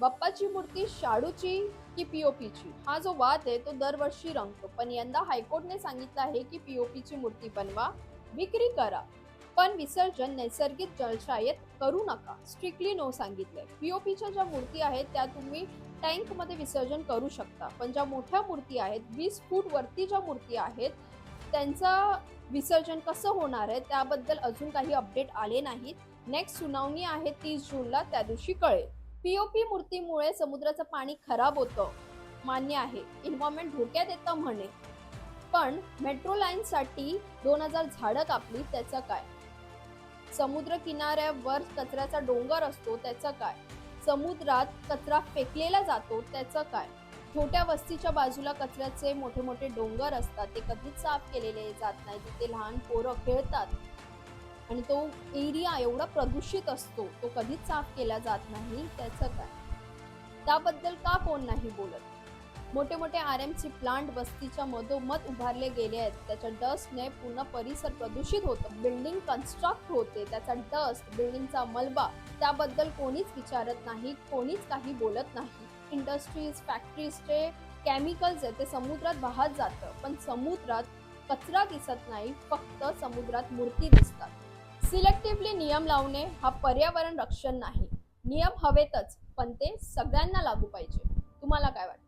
बाप्पाची मूर्ती शाडूची की पीओपीची हा जो वाद आहे तो दरवर्षी रंगतो. पण यंदा हायकोर्टने सांगितलं आहे की पीओपीची मूर्ती बनवा विक्री करा. पण विसर्जन नैसर्गिक जलशायेत करू नका स्ट्रिक्टली नो सांगितले पीओपीच्या ज्या मूर्ती आहेत त्या तुम्ही टँकमध्ये विसर्जन करू शकता. पण ज्या मोठ्या मूर्ती आहेत वीस फूट वरती ज्या मूर्ती आहेत त्यांचं विसर्जन कसं होणार आहे त्याबद्दल अजून काही अपडेट आले नाहीत. नेक्स्ट सुनावणी आहे तीस जूनला त्या दिवशी कळेल. पीओपी मूर्तीमुळे समुद्राचं पाणी खराब होतं मान्य आहे. इन्व्हायरमेंट धोक्यात येतं म्हणे. पण मेट्रो लाईनसाठी दोन हजार झाडं कापली त्याचं काय? समुद्र किनाऱ्यावर कचऱ्याचा डोंगर असतो त्याचं काय? समुद्रात कचरा फेकलेला जातो त्याचं काय? छोट्या वस्तीच्या बाजूला कचऱ्याचे मोठे मोठे डोंगर असतात ते कधीच साफ केलेले जात नाही. तिथे लहान पोरं खेळतात. आणि तो एरिया एवढा प्रदूषित असतो तो कधीच साफ केला जात नाही त्याचं काय? त्याबद्दल का कोण नाही बोलत? मोठे मोठे आर एम सी प्लांट वस्तीच्या मधोमध उभारले गेले आहेत. त्याच्या डस्टने पूर्ण परिसर प्रदूषित होतं. बिल्डिंग कन्स्ट्रक्ट होते. त्याचा डस्ट बिल्डिंगचा मलबा त्याबद्दल कोणीच विचारत नाही कोणीच काही बोलत नाही. इंडस्ट्रीज फॅक्टरीजचे केमिकल्स आहे ते समुद्रात वाहत जातं. पण समुद्रात कचरा दिसत नाही फक्त समुद्रात मूर्ती दिसतात. सिलेक्टिव्हली नियम लावणे हा पर्यावरण रक्षण नाही. नियम हवेतच पण ते सगळ्यांना लागू पाहिजे. तुम्हाला काय वाटतं?